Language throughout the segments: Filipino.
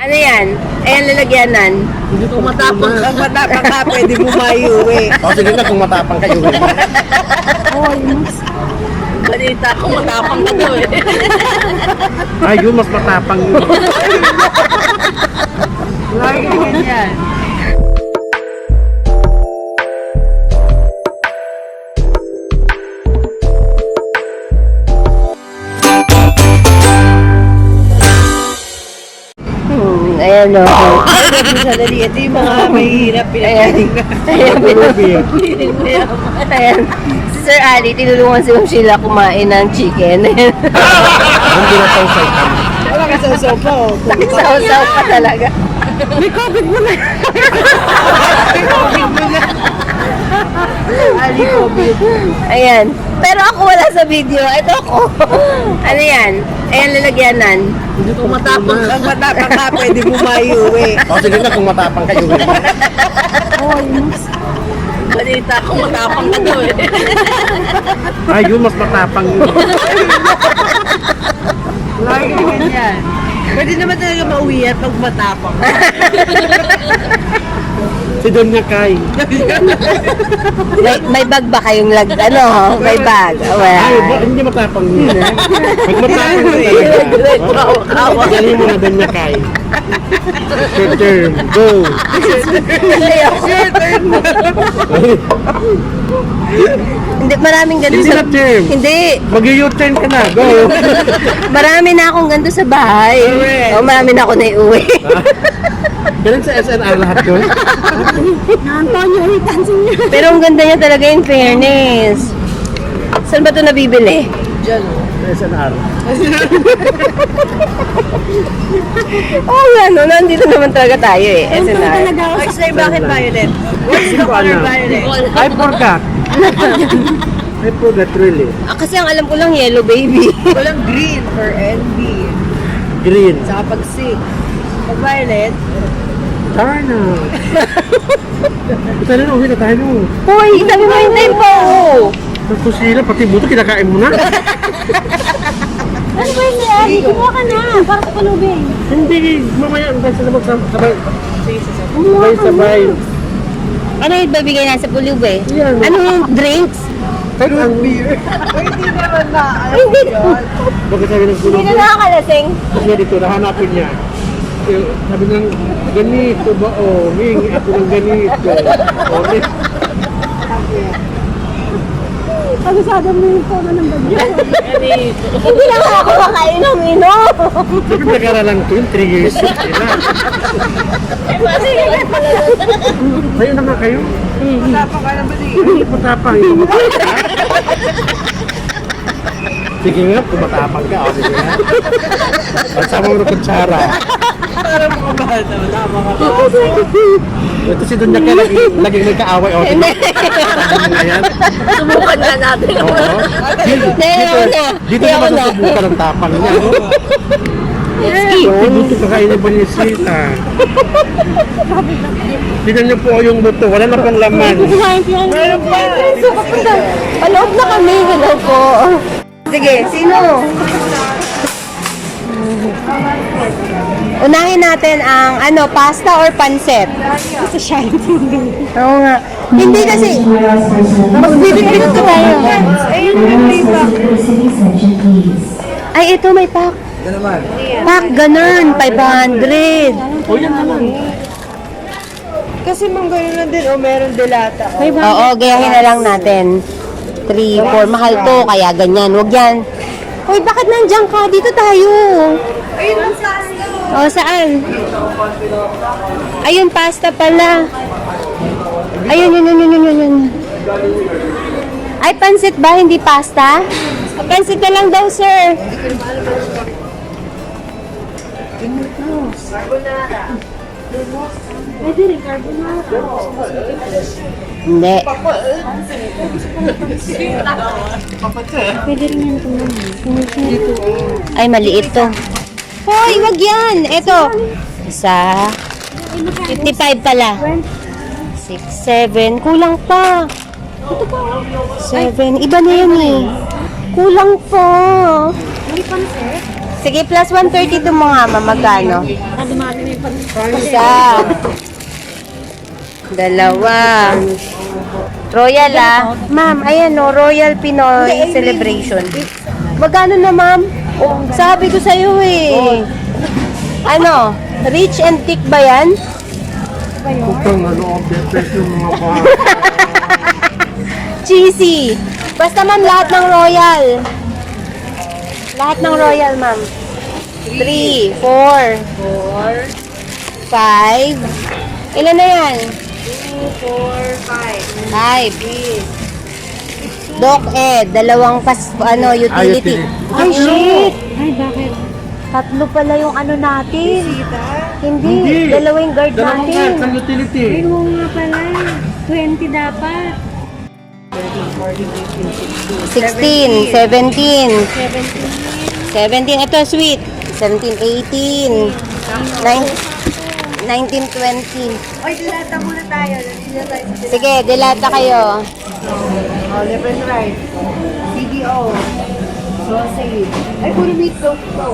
Ano yan? Ayan, lalagyanan. Kung matapang, ang matapang ka, pwede mo maiuwi. O sige na kung matapang kayo. Balita ko, matapang ka daw eh. Ay, yun mas matapang yun. Lagi ganyan. Hmm, ayan o. Sandali, ito yung mga mahihirap pinagaling na. Ayan, Ruby. ayan. Si Sir Ali, tinulungan si Ma'am Sheila kumain ng chicken. Ayan. Ang pinatawsay ka. Wala ka sa sopa, oh. Saw-saw pa talaga. May COVID mo na. May COVID mo na. Ali COVID. Ayan. Pero ako wala sa video. Ito ako. ano yan? Ayan, lalagyanan. Kung matapang, ang matapang ka, pwede mo maiuwi. O sige na kung matapang kayo. Balita ko, matapang ka daw eh. Ay, yun mas matapang yun. Lagi ganyan. Pwede naman talaga mauwi at pag matapang. Si Don niya kay. May, may bag ba kayong lag... Ano? May bag? Oh, Ay, ba, hindi matapang yun eh. Pag matapang ka talaga. Galing mo na Don niya kay. Short term, go. Hindi, maraming ganito Hindi sa... na term. Hindi. Mag-u-turn ka na, go. Marami na akong ganito sa bahay. Correct. O, marami na ako na iuwi. Ganun sa SNR lahat yun. Pero ang ganda niya talaga in fairness. Saan ba ito nabibili? Diyan, oh. SNR. Oo oh, nga, no? Nandito naman talaga tayo eh. SNR. Actually, bakit violet? What's the Hindi ko color alam. violet? I forgot. I forgot really. Ah, kasi ang alam ko lang yellow baby. Walang green for NB. Green. Saka pag sick. Pag violet, Darna. Ito na, uwi na tayo. Hoy, sabi mo yung time pa oh. Tapos sila, pati buto, kinakain mo na. Ano ba yun, Ali? Kumuha ka na. Para sa palubing. Hindi, mamaya, ang sa labag sabay. Sabay, sabay. Ano yung babigay na sa pulub eh? Yan. Anong drinks? Kahit ang beer. hindi naman na. Yun? Bakit sabi ng Hindi gulo? na nakakalasing. Kasi dito, nahanapin niya. Eh, Sabi ng, ganito ba, oh, Ming, ako ng ganito. Oh, Ming. Pag-usada mo yung phone ng bagyo. Hindi lang ako makain ng inom. Sabi nag-aralan ko yun, 3 years yun. Sila. Kayo na nga kayo. Matapang ka naman eh. Hindi matapang. Sige nga, kung matapang ka. O, sige nga. Pagsama mo ng kutsara. Para mga bahal na. Matapang ka. Ito si Dunya ka laging, laging nagkaaway. O, Hindi. Ayan. Subukan na natin. Oo. Dito, dito, dito na. susubukan ang tapang niya. Oo, buto kakainin ba niya sita? Tignan niyo po yung buto, wala na pang laman. Meron pa. Paloob na kami. Hello po. Sige, sino? Unahin natin ang ano, pasta or pansit? Sa shine. Oo nga. Hindi kasi, magbibigay ko tayo. Ayun yung lipa. Ay, ito may pack. Pack, ganun, 500. O yan na lang. Kasi mang gano'n lang din. O, meron delata. O. Oo, gayahin na lang natin. 3, 4, mahal to, kaya ganyan. Huwag yan. Hoy, bakit nandiyan ka? Dito tayo. Ayun saan. O, saan? Ayun, pasta pala. Ayun, yun, yun, yun, yun, yun, yun. Ay, pansit ba? Hindi pasta? Pansit na lang daw, sir. Pwede rin carbonara. Hindi. Pwede rin yan kung Ay, maliit to. Hoy, wag yan. Ito. Isa. 55 pala. 6, 7. Kulang pa. 7. Iba na yan eh. Kulang pa. Sige, plus 132 mo nga, ma'am. Magkano? Ah. Isa. Dalawa. Royal ah. Ma'am, ayan o. Royal Pinoy Celebration. Magkano na ma'am? Sabi ko sa'yo eh. Ano? Rich and thick ba yan? Kung ano ang best yung mga pa. Cheesy. Basta ma'am, lahat ng royal. Lahat ng royal, ma'am. 3, 4, 5. Ilan na yan? 5. Doc Ed, dalawang pas, ano, utility. Ay, shit! Ay, bakit? Tatlo pala yung ano natin. Hindi, Hindi. dalawa yung guard Dalawang natin. card sa utility. Ay, oo nga pala. 20 dapat. 16, 17, 17. 17, ito sweet. 17, 18, 19, 19, 20. Oy, dilata muna tayo. Dilata tayo Sige, dilata kayo. Oh, and right. CDO. Sausage. Ay, puro meatloaf to.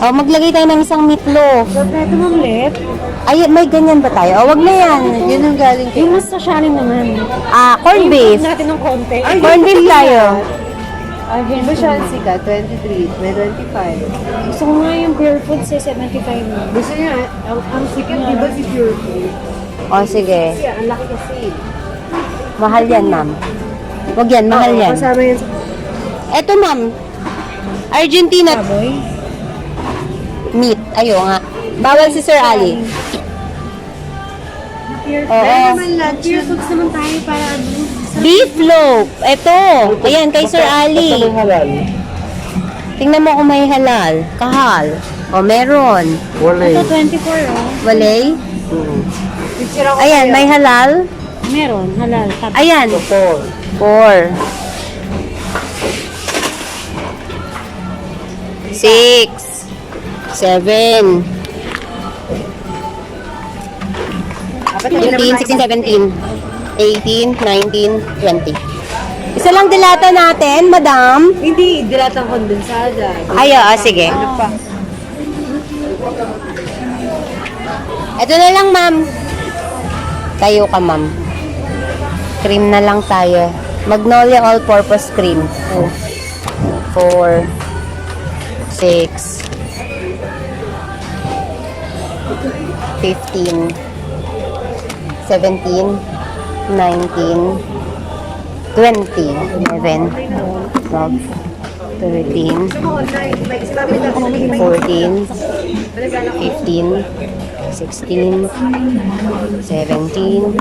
Oh, maglagay tayo ng isang meatloaf. Kompleto mong lip. Ay, may ganyan ba tayo? Oh, wag na yan. Yun ang galing kay... Yung mas sasyaling naman. Ah, corn beef. natin ng konti. Corn beef tayo. Ay, Di ba siya sika? 23. May 25. Gusto ko nga yung pure food sa 75 na. Gusto niya, ang, ang sikat, di ba si Pure Food? Oh, sige. Kasi ang laki kasi. Mahal yan, ma'am. Wag yan, mahal Oo, yan. Kasama yan sa... Eto, ma'am. Argentina Baboy. meat. Ayo nga. Bawal si Sir Ali. Pure Oo. naman lunch Pure foods naman tayo para ano. Beef loaf. Eto. Ayan, kay Sir Ali. Tingnan mo kung may halal. Kahal. O, meron. Wala Ito eh. 24 oh. Walay. Mm. Ako Ayan, may halal. Meron, halal. Ayan. Ito. Four. Six. Seven. 15, 16, 17, 18, 19, 20. Isa lang dilata natin, madam. Hindi, dilatang kondensada. Ay, oo, sige. Ano pa? Ito na lang, ma'am. Tayo ka, ma'am. Cream na lang tayo. Magnolia all-purpose cream. 4, 6, 15, 17, 19, 20, 11, 12, 13, 14, 15, 16, 17,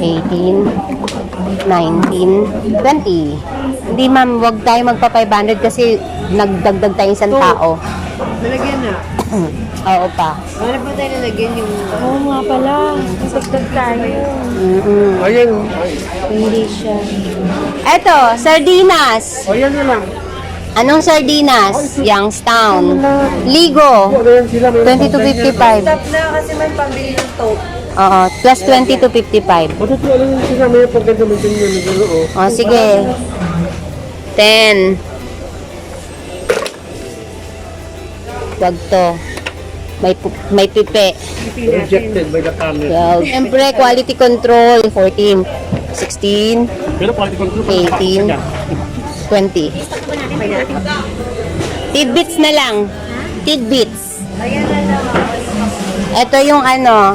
18, 19, 20. Hindi ma'am, wag tayo magpa 500 kasi nagdagdag tayo isang tao. Nalagyan na. Oo pa. Ano ba tayo nalagyan yung... Oo nga pala. Masagdag tayo. Mm-mm. Ayan. Hindi siya. Eto, sardinas. O yan na lang. Anong sardinas? Youngstown. Ligo. Wala yan sila. may 20 to pantay 55. yan. Stop na kasi may pambili ng tote. Oo, plus 20 to 55. Matutuwa lang yan sila. May din yun. O. O, sige. 10. Wag to. May, may pipe. Rejected by the camera. Well, Siyempre, quality control. 14. 16. Pero quality control. 18. 20. Tidbits na lang. Tidbits. Ayan na lang. Ito yung ano.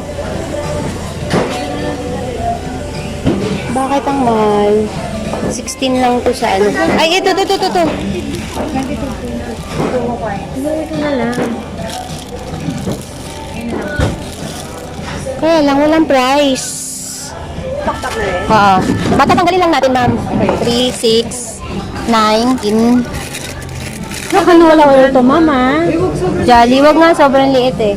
Bakit ang mahal? 16 lang to sa ano. Ay, ito, ito, ito, ito. ito. Ito na lang. Kaya lang, walang price. Taktak na rin. Oo. Matatanggalin lang natin, ma'am. 3, 6, 9, 10. Ano wala wala ito, mama? Uy, wag sobrang... Jolly, wag nga, sobrang liit eh.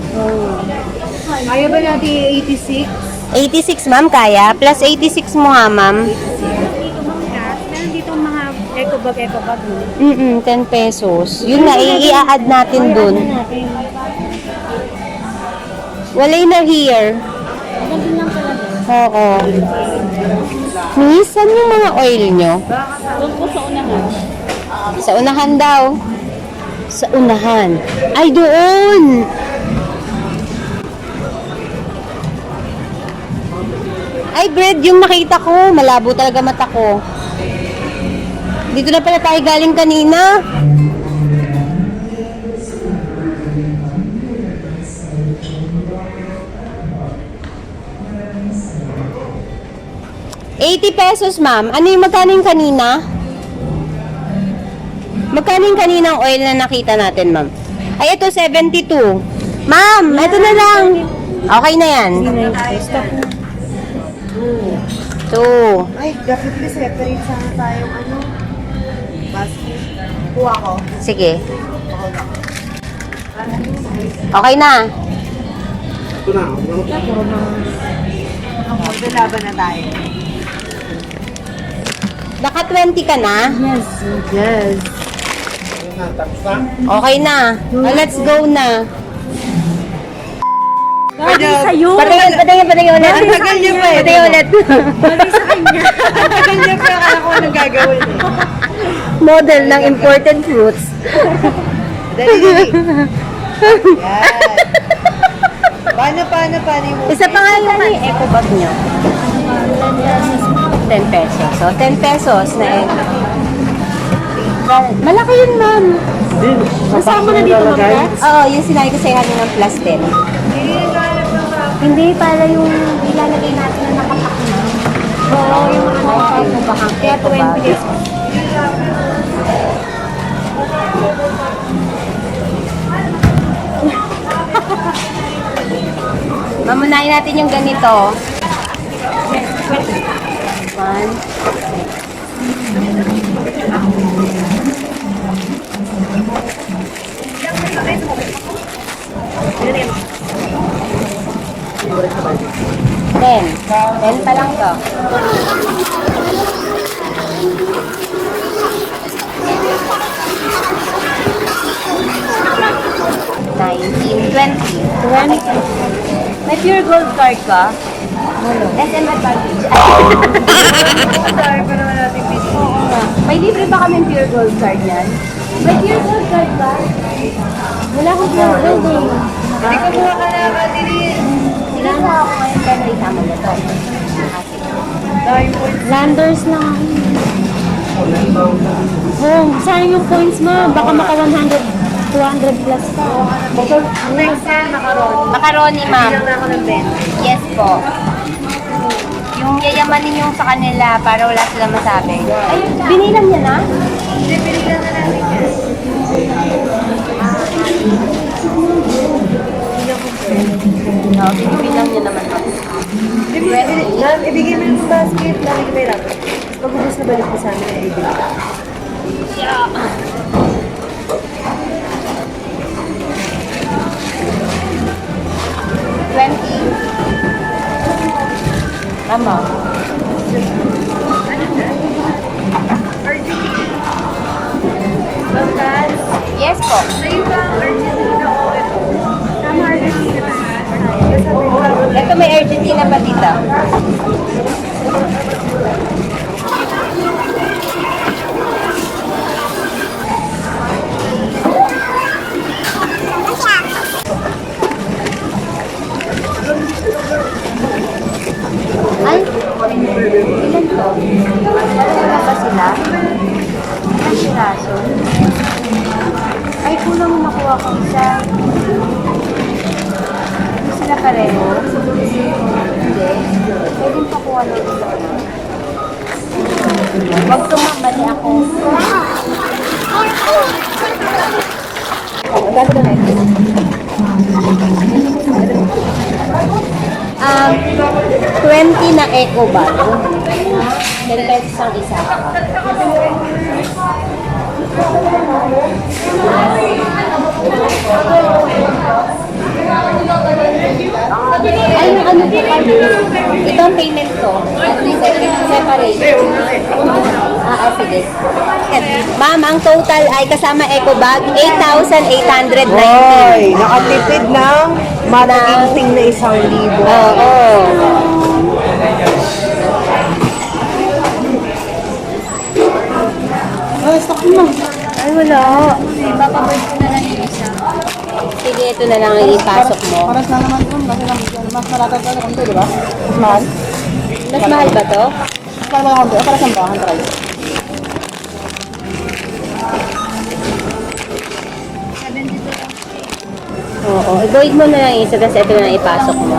Ayaw ba natin 86? 86, ma'am, kaya. Plus 86 mo nga, ma'am. Dito mga meron dito mga eco bag, eco bag. no? Mm 10 pesos. Yun nga, i-add natin dun. Walay na here. Oo. Miss, saan yung mga oil nyo? Doon po sa unahan. Sa unahan daw. Sa unahan. Ay, doon! Ay, bread, yung nakita ko. Malabo talaga mata ko. Dito na pala tayo galing kanina. Eighty pesos, ma'am. Ano yung magkano yung kanina? Magkano yung kaninang oil na nakita natin, ma'am? Ay, ito, 72. Ma'am, ito na lang. Okay na yan. Two. Ay, definitely separate sana tayong ano. Basket. Kuha ko. Sige. Okay na. Ito na. Maglalaban na tayo. Naka 20 ka na? Yes. Yes. Tapos na. Okay na. Oh, let's go na. Pwede sa'yo. Patayin, patayin, patayin ulit. Ang tagal niyo pa eh. Patayin ulit. Ang tagal niya pa akala ko anong gagawin eh. Model ng imported fruits. Dali, dali. Yan. Paano, paano, paano yung Isa pa nga yung eco bag nyo. 10 pesos. So, 10 pesos na eco. Malaki yun, ma'am. Kasama na dito mga Oo, yung sinabi ko sa'yo kanina ng plus 10. Hindi, para yung ilalagay natin na nakapak na. Oo, yung mga eco bag. Kaya 20 pesos. Mamunayin natin yung ganito. One. Ten. Ten pa lang to. Nineteen, twenty. Twenty. May pure gold card ka? SM Advantage. Sorry pa naman natin busy. Oo nga. May libre ba kami pure gold card yan? May pure gold card ba? Wala akong pure gold eh. Hindi ko mukha ka na kadilin. Sinakuha ako ngayon kaya may tama na to. Landers ako. Oh, sayang yung points mo. Baka maka 100, 200 plus pa. Next time, makaroon. Macaroni, ma'am. Bilang na ako ng 20. Yes po. Yung yayamanin yung sa kanila para wala sila masabi. Ay, binilang niya na? Hindi, pinigyan na. No, binilang niya naman. ma'am. Ma'am, ibigay mo yung basket. Dami ko may rapper. Pag ubus na balik ko sa amin, ay ibigay. Twenty. Tama. Yes po. Ito may Argentina pa dito. Ilan to? Wala ba sila? Ilan? Ay, kulang mo nakuha ko isa. Hindi sila pareho? Hindi. Pwede pakuha ng isa. Huwag tumambali ako. Um, 20 na eco bag. 10 pesos ang isa. Ay, ano po kami? Ito ang payment ko. Separate. Sige. Ma'am, ang total ay kasama eco bag, 8,890. Hoy, nakatipid ng mataginting na isang libo. Oo. Oh, oh. Ay, stock mo. Ay, wala. Papaboy ko na lang yung isa. Sige, ito na lang ang ipasok mo. Paras na naman yun. Kasi lang, mas maratag ka na konti, di ba? Mas mahal. Mas mahal ba to? Mas mahal ba konti? Para saan ba? 100. Oo, avoid mo na lang isa kasi ito na ipasok mo.